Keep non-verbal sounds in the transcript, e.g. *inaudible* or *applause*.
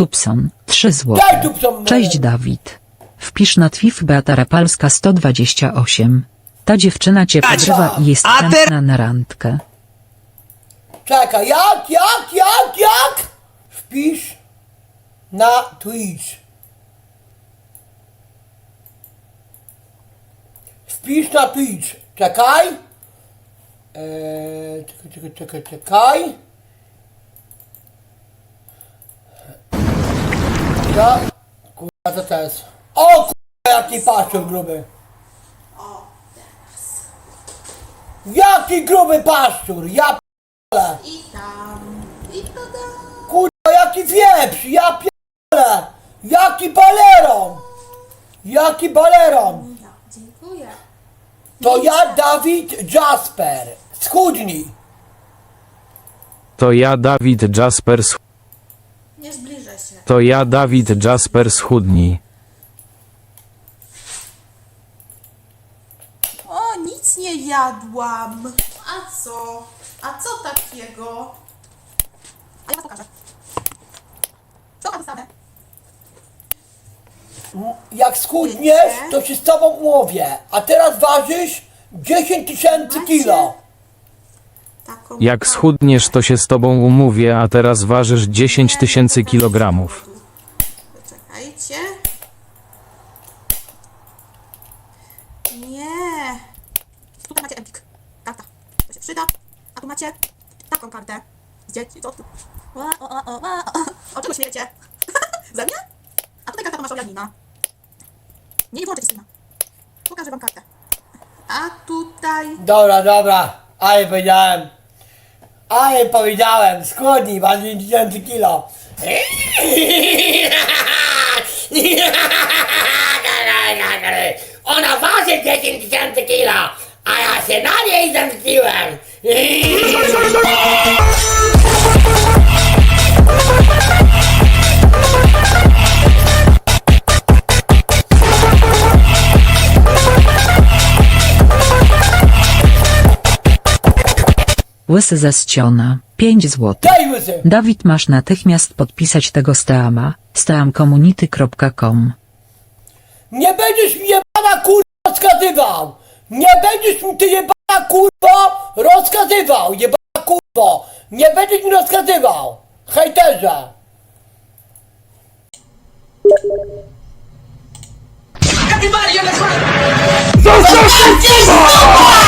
Tupson, 3 zł. Daj! Cześć Dawid. Wpisz na Twif Beata Rapalska 128. Ta dziewczyna cię podrywa i jest A chętna na randkę. Czekaj, jak, jak, jak, jak? Wpisz na Twitch. Wpisz na Twitch. Czekaj. Eee, czekaj, czekaj, czekaj, czekaj. Ja, kurwa, co to jest? O kurwa, jaki paszczur gruby. Jaki gruby paszczur, ja p***le. I tam, i to tam. Kurwa, jaki wieprz, ja pierdolę! Jaki baleron! Jaki baleron! Dziękuję. To ja, Dawid Jasper. Schudnij. To ja Dawid Jasper Nie zbliżę się. To ja Dawid Jasper schudnij. O, nic nie jadłam. A co? A co takiego? A ja pokażę. Co dostanę? Jak schudniesz, to się z tobą umówię. A teraz ważysz 10 tysięcy kilo. Jak schudniesz to się z tobą umówię, a teraz ważysz 10 tysięcy kilogramów. Czekajcie. Nie. Tutaj macie empik. Karta. To się przyda. A tu macie taką kartę. Dzieci. Co tu? Ła, o, o, o, o. o czego śmiejecie? *laughs* Ze mnie? A tutaj karta Tomasza Janina. Nie, nie włączę ci streama. Pokażę wam kartę. A tutaj... Dobra, dobra. Ale powiedziałem. Ale powiedziałem, schudnij, waży 10 tysięcy kilo. Ona waży 10 tysięcy kilo, a ja się na niej zemściłem. Łysy ze ściona, 5 zł. Dawid masz natychmiast podpisać tego steama, steamcommunity.com. Nie będziesz mi jebana kurwa rozkazywał! Nie będziesz mi ty jebana kurwo rozkazywał! Jebana kurwo! Nie będziesz mi rozkazywał! Hejterze! Zostaw